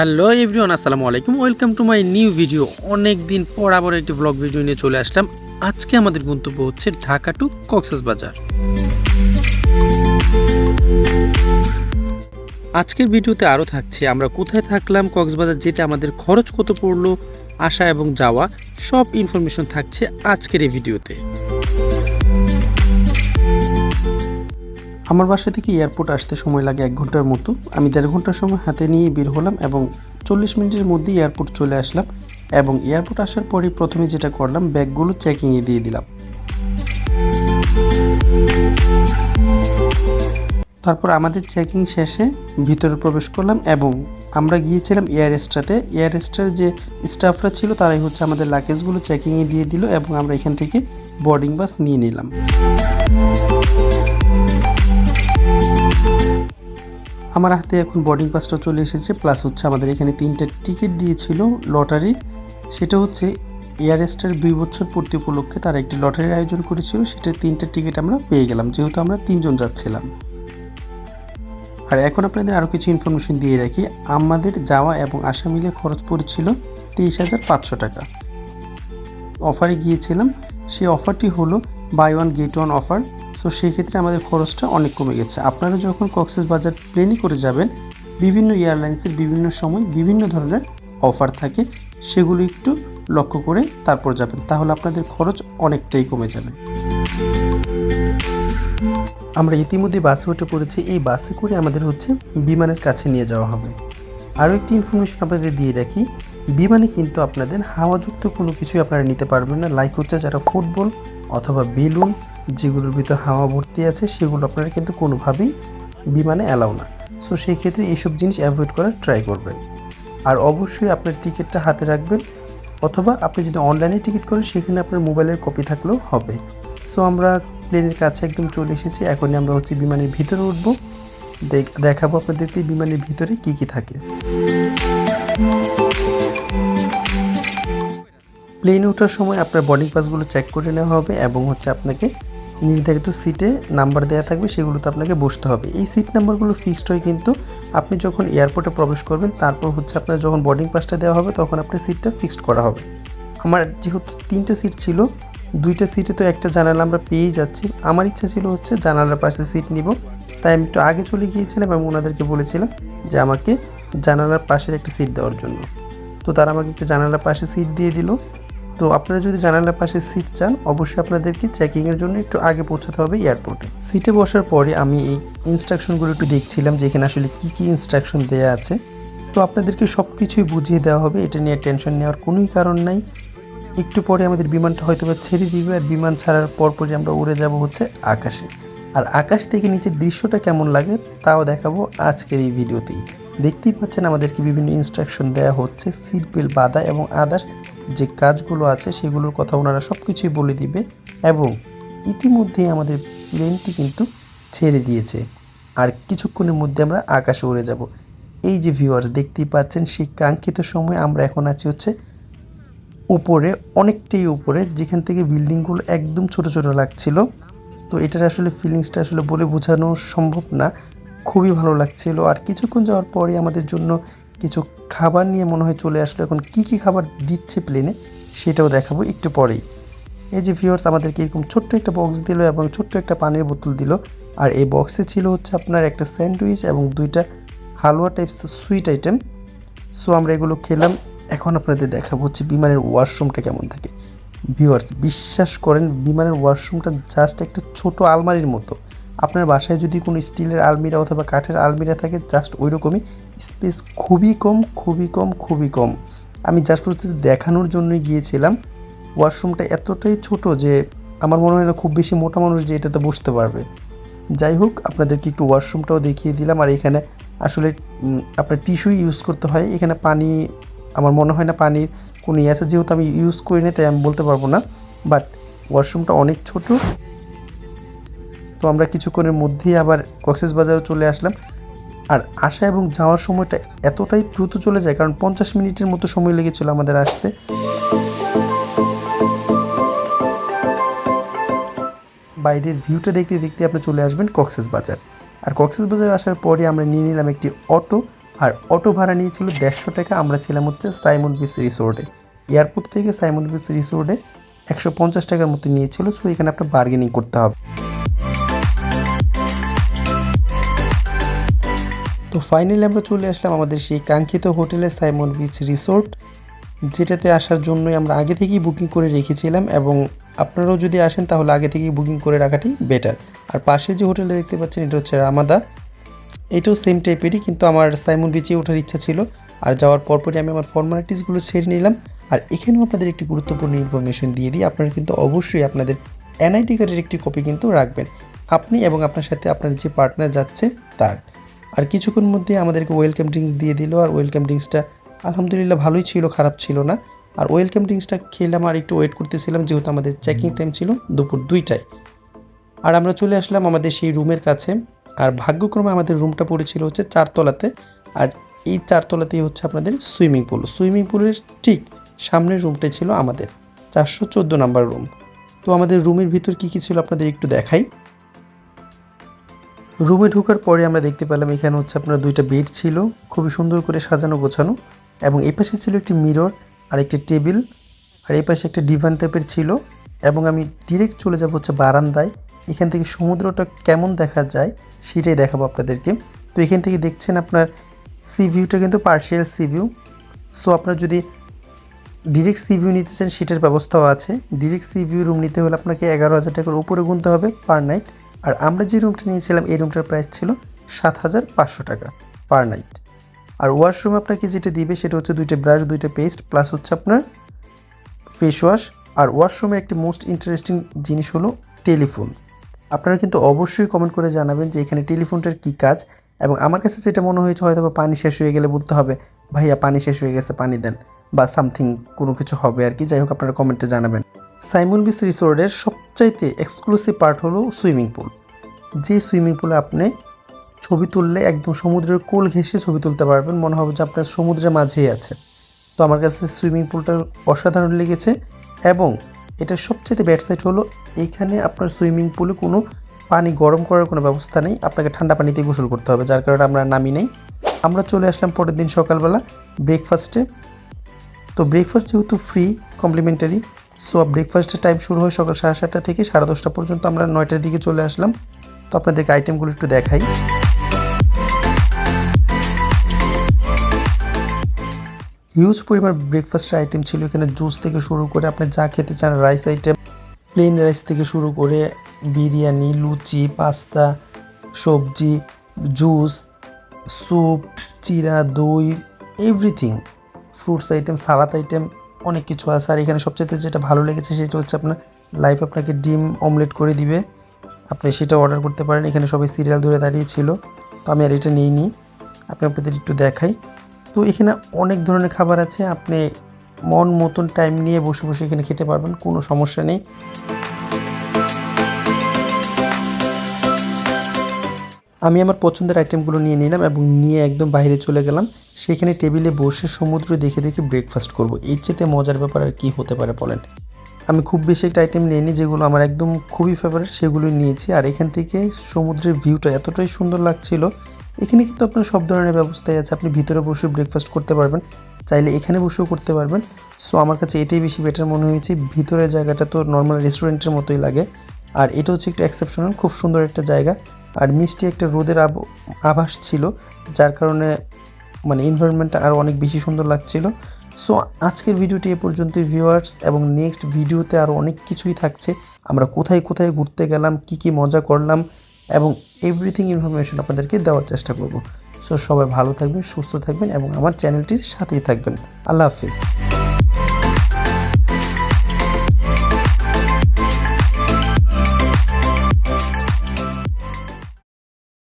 Hello everyone, আসসালামু আলাইকুম। Welcome to my new video. অনেক দিন পর আবার একটি ব্লগ ভিডিও নিয়ে চলে আসলাম। আজকে আমাদের গন্তব্য হচ্ছে ঢাকা টু কক্সেস বাজার। আজকের ভিডিওতে আরও থাকছে, আমরা কোথায় থাকলাম, কক্সবাজার যেটা আমাদের খরচ কত পড়ল, আসা এবং যাওয়া, সব ইনফরমেশন থাকছে আজকের এই ভিডিওতে। আমার বাসা থেকে এয়ারপোর্ট আসতে সময় লাগে এক ঘণ্টার মতো। আমি দেড় ঘণ্টার সময় হাতে নিয়ে বের হলাম এবং চল্লিশ মিনিটের মধ্যেই এয়ারপোর্ট চলে আসলাম এবং এয়ারপোর্ট আসার পরেই প্রথমে যেটা করলাম, ব্যাগগুলো চেকিংয়ে দিয়ে দিলাম। তারপর আমাদের চেকিং শেষে ভিতরে প্রবেশ করলাম এবং আমরা গিয়েছিলাম এয়ার এক্সট্রাতে এয়ার এক্সট্রার যে স্টাফরা ছিল তারাই হচ্ছে আমাদের লাগেজগুলো চেকিংয়ে দিয়ে দিল এবং আমরা এখান থেকে বোর্ডিং বাস নিয়ে নিলাম। আমার হাতে এখন বোর্ডিং পাসটা চলে এসেছে প্লাস হচ্ছে আমাদের এখানে তিনটে টিকিট দিয়েছিল লটারির সেটা হচ্ছে এয়ার এস্টার দুই বছর পূর্তি উপলক্ষে তারা একটি লটারির আয়োজন করেছিল, সেটার তিনটে টিকিট আমরা পেয়ে গেলাম, যেহেতু আমরা তিনজন যাচ্ছিলাম। আর এখন আপনাদের আরও কিছু ইনফরমেশন দিয়ে রাখি, আমাদের যাওয়া এবং আসা মিলে খরচ পড়েছিল তেইশ হাজার পাঁচশো টাকা। অফারে গিয়েছিলাম, সেই অফারটি হলো buy one get one offer so সেই ক্ষেত্রে আমাদের খরচটা অনেক কমে গেছে। আপনারা যখন কক্সেস বাজার প্লেনে করে যাবেন, বিভিন্ন এয়ারলাইন্সের বিভিন্ন সময় বিভিন্ন ধরনের অফার থাকে, সেগুলো একটু লক্ষ্য করে তারপর যাবেন। তাহলে আপনাদের খরচ অনেকটাই কমে যাবে। আমরা ইতিমধ্যে বাসে উঠে পড়েছি। এই বাসে করে আমাদের হচ্ছে বিমানের কাছে নিয়ে যাওয়া হবে। আরও একটি ইনফরমেশন আপনাদের দিয়ে রাখি। বিমানে কিন্তু আপনাদের হাওয়াযুক্ত কোনো কিছুই আপনারা নিতে পারবেন না। লাইক হচ্ছে যারা ফুটবল অথবা বেলুন, যেগুলোর ভিতর হাওয়া ভর্তি আছে, সেগুলো আপনারা কিন্তু কোনোভাবেই বিমানে অ্যালাউ না। সো সেই ক্ষেত্রে এইসব জিনিস অ্যাভয়েড করার ট্রাই করবেন। আর অবশ্যই আপনার টিকিটটা হাতে রাখবেন, অথবা আপনি যদি অনলাইনে টিকিট করেন, সেখানে আপনার মোবাইলের কপি থাকলেও হবে। সো আমরা প্লেনের কাছে একদম চলে এসেছি। এখনই আমরা হচ্ছে বিমানের ভিতরে উঠবো। দেখ- দেখাবো আপনাদেরকে বিমানের ভিতরে কি কি থাকে। প্লেনে ওঠার সময় আপনার বোর্ডিং পাসগুলো চেক করে নেওয়া হবে এবং হচ্ছে আপনাকে নির্ধারিত সিটে নাম্বার দেওয়া থাকবে, সেগুলোতে আপনাকে বসতে হবে। এই সিট নাম্বারগুলো ফিক্সড হয় কিন্তু আপনি যখন এয়ারপোর্টে প্রবেশ করবেন, তারপর হচ্ছে আপনার যখন বোর্ডিং পাসটা দেওয়া হবে, তখন আপনার সিটটা ফিক্সড করা হবে। আমার যেহেতু তিনটে সিট ছিল, দুইটা সিটে তো একটা জানালা আমরা পেয়েই যাচ্ছি। আমার ইচ্ছা ছিল হচ্ছে জানালার পাশে সিট নিব। তাই আমি একটু আগে চলে গিয়েছিলাম এবং ওনাদেরকে বলেছিলাম যে আমাকে জানালার পাশের একটা সিট দেওয়ার জন্য। তো তারা আমাকে একটা জানালার পাশে সিট দিয়ে দিল। তো আপনারা যদি জানালার পাশে সিট চান, অবশ্যই আপনাদেরকে চেকিংয়ের জন্য একটু আগে পৌঁছাতে হবে এয়ারপোর্টে সিটে বসার পরে আমি এই ইনস্ট্রাকশনগুলো একটু দেখছিলাম যে এখানে আসলে কী কী ইনস্ট্রাকশন দেওয়া আছে। তো আপনাদেরকে সব কিছুই বুঝিয়ে দেওয়া হবে, এটা নিয়ে টেনশন নেওয়ার কোনোই কারণ নাই। একটু পরে আমাদের বিমানটা হয়তো বা ছেড়ে দিবে আর বিমান ছাড়ার পরপরই আমরা উড়ে যাব হচ্ছে আকাশে। আর আকাশ থেকে নিচের দৃশ্যটা কেমন লাগে, তাও দেখাবো আজকের এই ভিডিওতেই। দেখতেই পাচ্ছেন আমাদেরকে বিভিন্ন ইনস্ট্রাকশন দেওয়া হচ্ছে সিট বেল্ট বাঁধা এবং আদার্স যে কাজগুলো আছে সেগুলোর কথা ওনারা সব কিছুই বলে দিবে এবং ইতিমধ্যেই আমাদের প্লেনটি কিন্তু ছেড়ে দিয়েছে। আর কিছুক্ষণের মধ্যে আমরা আকাশে উড়ে যাব। এই যে ভিউয়ার্স দেখতেই পাচ্ছেন, সেই কাঙ্ক্ষিত সময় আমরা এখন আছি হচ্ছে উপরে, অনেকটাই উপরে, যেখান থেকে বিল্ডিংগুলো একদম ছোট ছোট লাগছিল। তো এটার আসলে ফিলিংসটা আসলে বলে বোঝানো সম্ভব না। খুবই ভালো লাগছিল। আর কিছুক্ষণ যাওয়ার পরে আমাদের জন্য কিছু খাবার নিয়ে মনে হয় চলে আসলো। এখন কি কি খাবার দিচ্ছে প্লেনে সেটাও দেখাবো একটু পরেই। এই যে ভিউয়ার্স আমাদেরকে এরকম ছোট্ট একটা বক্স দিল এবং ছোট্ট একটা পানির বোতল দিল। আর এই বক্সে ছিল হচ্ছে আপনার একটা স্যান্ডউইচ এবং দুইটা halwa types sweet item so আমরা এগুলো খেলাম। এখন আপনাদের দেখাবো হচ্ছে বিমানের ওয়াশরুমটা কেমন থাকে। ভিউয়ার্স বিশ্বাস করেন, বিমানের ওয়াশরুমটা জাস্ট একটা ছোট আলমারির মতো। আপনার বাসায় যদি কোনো স্টিলের আলমিরা অথবা কাঠের আলমিরা থাকে জাস্ট ওই রকমই স্পেস খুবই কম খুবই কম খুবই কম। আমি জাস্ট দেখানোর জন্যই গিয়েছিলাম। ওয়াশরুমটা এতটাই ছোট যে আমার মনে হয় না খুব বেশি মোটা মানুষ যে এটাতে বসতে পারবে। যাই হোক, আপনাদেরকে একটু ওয়াশরুমটাও দেখিয়ে দিলাম। আর এখানে আসলে আপনার টিস্যুই ইউজ করতে হয়। এখানে পানি, আমার মনে হয় না পানির কোনো ইয়ে আছে। যেহেতু আমি ইউজ করি না তাই আমি বলতে পারব না। বাট ওয়াশরুমটা অনেক ছোট। তো আমরা কিছুক্ষণের মধ্যেই আবার কক্সেস বাজারে চলে আসলাম। আর আসা এবং যাওয়ার সময়টা এতটাই দ্রুত চলে যায়, কারণ পঞ্চাশ মিনিটের মতো সময় লেগেছিল আমাদের আসতে। বাইরের ভিউটা দেখতে দেখতে আপনি চলে আসবেন কক্সেস বাজার। আর কক্সেস বাজার আসার পরে আমরা নিয়ে নিলাম একটি অটো, আর অটো ভাড়া নিয়েছিল দেড়শো টাকা, আমরা ছিলাম হচ্ছে সাইমন বিচ রিসোর্টে। এয়ারপোর্ট থেকে সাইমন বিচ রিসোর্টে একশো পঞ্চাশ টাকার মতো নিয়েছিল সো এখানে আপনার বার্গেনিং করতে হবে। তো ফাইনালি আমরা চলে আসলাম আমাদের সেই কাঙ্ক্ষিত হোটেলে সাইমন বিচ রিসোর্ট যেটাতে আসার জন্যই আমরা আগে থেকেই বুকিং করে রেখেছিলাম এবং আপনারাও যদি আসেন তাহলে আগে থেকেই বুকিং করে রাখাটাই বেটার আর পাশে যে হোটেলে দেখতে পাচ্ছেন, এটা হচ্ছে রামাদা এটাও সেম টাইপেরই কিন্তু আমার সাইমন বিচে ওঠার ইচ্ছা ছিল। আর যাওয়ার পরপরই আমি আমার ফর্মালিটিসগুলো ছেড়ে নিলাম। আর এখানেও আপনাদের একটি গুরুত্বপূর্ণ ইনফরমেশন দিয়ে দিই। আপনারা কিন্তু অবশ্যই আপনাদের এনআইডি কার্ডের একটি কপি কিন্তু রাখবেন। আপনি এবং আপনার সাথে আপনার যে পার্টনার যাচ্ছে, তার। আর কিছুক্ষণ মধ্যে আমাদেরকে ওয়েলকাম ড্রিঙ্কস দিয়ে দিল, আর ওয়েলকাম ড্রিঙ্কসটা আলহামদুলিল্লাহ ভালোই ছিল, খারাপ ছিল না। আর ওয়েলকাম ড্রিঙ্কসটা খেলাম আর একটু ওয়েট করতেছিলাম, যেহেতু আমাদের চেকিং টাইম ছিল দুপুর দুইটায়। আর আমরা চলে আসলাম আমাদের সেই রুমের কাছে, আর ভাগ্যক্রমে আমাদের রুমটা পড়েছিল হচ্ছে চারতলাতে, আর এই চারতলাতেই হচ্ছে আপনাদের সুইমিং পুল সুইমিং পুলের ঠিক সামনের রুমটাই ছিল আমাদের, চারশো চোদ্দ নাম্বার রুম তো আমাদের রুমের ভিতর কী কী ছিল আপনাদের একটু দেখাই। রুমে ঢোকার পরে আমরা দেখতে পেলাম এখানে হচ্ছে আপনার দুইটা বেড ছিল, খুবই সুন্দর করে সাজানো গোছানো এবং এই পাশে ছিল একটি মিরর আর একটি টেবিল আর এই পাশে একটা ডিভান টাইপের ছিল এবং আমি ডিরেক্ট চলে যাব হচ্ছে বারান্দায়। এখান থেকে সমুদ্রটা কেমন দেখা যায় সেটাই দেখাবো আপনাদেরকে। তো এখান থেকে দেখছেন আপনার সি ভিউটা কিন্তু পার্শিয়াল সি ভিউ সো আপনার যদি ডিরেক্ট সি ভিউ নিতে চান সেটার ব্যবস্থাও আছে। ডিরেক্ট সি ভিউ রুম নিতে হলে আপনাকে এগারো হাজার টাকার উপরে গুনতে হবে পার নাইট আর আমরা যে রুমটা নিয়েছিলাম, এই রুমটার প্রাইস ছিল সাত হাজার পাঁচশো টাকা পার নাইট আর ওয়াশরুম আপনাকে যেটা দিবে, সেটা হচ্ছে দুইটা ব্রাশ দুইটা পেস্ট প্লাস হচ্ছে আপনার ফেস ওয়াশ আর ওয়াশরুমের একটি মোস্ট ইন্টারেস্টিং জিনিস হলো টেলিফোন আপনারা কিন্তু অবশ্যই কমেন্ট করে জানাবেন যে এখানে টেলিফোনটার কী কাজ। এবং আমার কাছে যেটা মনে হয়েছে, হয়তো পানি শেষ হয়ে গেলে বলতে হবে, ভাইয়া, পানি শেষ হয়ে গেছে, পানি দেন, বা সামথিং কোনো কিছু হবে আর কি। যাই হোক, আপনারা কমেন্টে জানাবেন। সাইমন বিচ রিসোর্টের সবচাইতে এক্সক্লুসিভ পার্ট হলো সুইমিং পুল। যে সুইমিং পুলে আপনি ছবি তুললে একদম সমুদ্রের কোল ঘেঁষে ছবি তুলতে পারবেন, মনে হবে যে আপনার সমুদ্রের মাঝেই আছে। তো আমার কাছে সুইমিং পুলটা অসাধারণ লেগেছে এবং এটার সবচেয়ে ব্যাড সাইড হলো এইখানে আপনার সুইমিং পুলে কোনো পানি গরম করার কোনো ব্যবস্থা নেই, আপনাকে ঠান্ডা পানিতে গোসল করতে হবে, যার কারণে আমরা নামি নেই। আমরা চলে আসলাম পরের দিন সকালবেলা ব্রেকফাস্টে তো ব্রেকফাস্ট যেহেতু ফ্রি কমপ্লিমেন্টারি সো ব্রেকফাস্টের টাইম শুরু হয় সকাল সাড়ে সাতটা থেকে সাড়ে দশটা পর্যন্ত আমরা নয়টার দিকে চলে আসলাম। তো আপনাদেরকে আইটেমগুলো একটু দেখাই। হিউজ পরিমাণ ব্রেকফাস্টের আইটেম ছিল এখানে জুস থেকে শুরু করে আপনি যা খেতে চান রাইস আইটেম প্লেন রাইস থেকে শুরু করে বিরিয়ানি, লুচি, পাস্তা, সবজি জুস স্যুপ চিরা, দই everything fruits item salad item অনেক কিছু আছে। আর এখানে সবচেয়ে যেটা ভালো লেগেছে সেটা হচ্ছে আপনার লাইফ আপনাকে ডিম অমলেট করে দিবে। আপনি সেটা অর্ডার করতে পারেন। এখানে সবাই সিরিয়াল ধরে দাঁড়িয়েছিল তো আমি আর এটা নিইনি। আপনি আপনাদের একটু দেখাই। তো এখানে অনেক ধরনের খাবার আছে। আপনি মন মতন টাইম নিয়ে বসে বসে এখানে খেতে পারবেন। কোনো সমস্যা নেই। আমি আমার পছন্দের আইটেমগুলো নিয়ে নিলাম এবং নিয়ে একদম বাইরে চলে গেলাম। সেখানে টেবিলে বসে সমুদ্র দেখে দেখে ব্রেকফাস্ট করব। এর চেয়ে মজার ব্যাপার আর কী হতে পারে বলেন? আমি খুব বেশি একটা আইটেম নিইনি যেগুলো আমার একদম খুবই ফেভারিট সেগুলোই নিয়েছি। আর এখান থেকে সমুদ্রের ভিউটা এতটাই সুন্দর লাগছিল। এখানে কিন্তু আপনার সব ধরনের ব্যবস্থাই আছে। আপনি ভিতরে বসে ব্রেকফাস্ট করতে পারবেন, চাইলে এখানে বসেও করতে পারবেন। সো আমার কাছে এটাই বেশি বেটার মনে হয়েছে। ভিতরের জায়গাটা তো নর্মাল রেস্টুরেন্টের মতোই লাগে। আর এটা হচ্ছে একটু এক্সেপশনাল খুব সুন্দর একটা জায়গা। আর মিষ্টি একটা রোদের আভাস ছিল, যার কারণে মানে এনভায়রনমেন্টটা আরও অনেক বেশি সুন্দর লাগছিল। সো আজকের ভিডিওটি এ পর্যন্ত ভিউয়ার্স এবং নেক্সট ভিডিওতে আরও অনেক কিছুই থাকছে। আমরা কোথায় কোথায় ঘুরতে গেলাম, কি কি মজা করলাম, এবং এভরিথিং ইনফরমেশন আপনাদেরকে দেওয়ার চেষ্টা করব। সো সবাই ভালো থাকবেন, সুস্থ থাকবেন, এবং আমার চ্যানেলটির সাথেই থাকবেন। আল্লাহ হাফিজ।